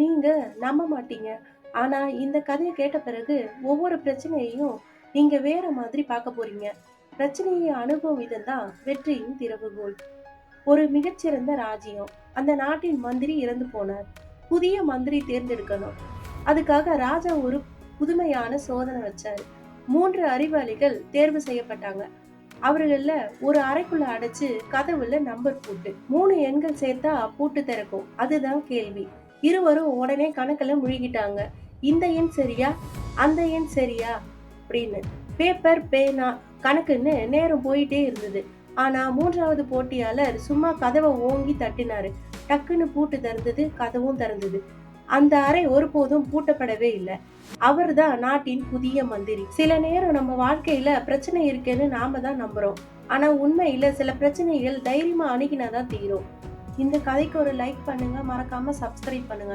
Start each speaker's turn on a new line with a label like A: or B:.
A: நீங்க நம்ப மாட்டீங்க. ஆனா இந்த கதையை கேட்ட பிறகு ஒவ்வொரு பிரச்சனையையும் நீங்க வேற மாதிரி பார்க்க போறீங்க. பிரச்சனையை அணுகும் விதம் தான் வெற்றியின் திறவுகோல். ஒரு மிகச்சிறந்த ராஜ்யம். அந்த நாட்டின் மந்திரி இறந்து போனார். புதிய மந்திரி தேர்ந்தெடுக்கணும். அதுக்காக ராஜா ஒரு புதுமையான சோதனை வச்சாரு. மூன்று அறிவாளிகள் தேர்வு செய்யப்பட்டாங்க. அவர்கள ஒரு அறைக்குள்ள அடைச்சு கதவுல நம்பர் போட்டு மூணு எண்கள் சேர்த்தா பூட்டு திறக்கும் அதுதான் கேள்வி இருவரும் உடனே கணக்குல முழுகிட்டாங்க. இந்த எண் சரியா? அந்த எண் சரியா? அப்படின்னு. பேப்பர் பேனா கணக்குன்னு நேரம் போயிட்டே இருந்தது. ஆனா மூன்றாவது போட்டியாளர் சும்மா கதவை ஓங்கி தட்டினாரு. டக்குன்னு பூட்டு திறந்தது கதவும் திறந்தது. அந்த அறை ஒருபோதும் பூட்டப்படவே இல்லை. அவர்தான் நாட்டின் புதிய மந்திரி. சில நேரம் நம்ம வாழ்க்கையில பிரச்சனை இருக்குன்னு நாம தான் நம்புறோம். ஆனா உண்மையில சில பிரச்சனைகள் தைரியமா அணுகினாதான் தீரும். இந்த கதைக்கு ஒரு லைக் பண்ணுங்க. மறக்காம சப்ஸ்கிரைப் பண்ணுங்க.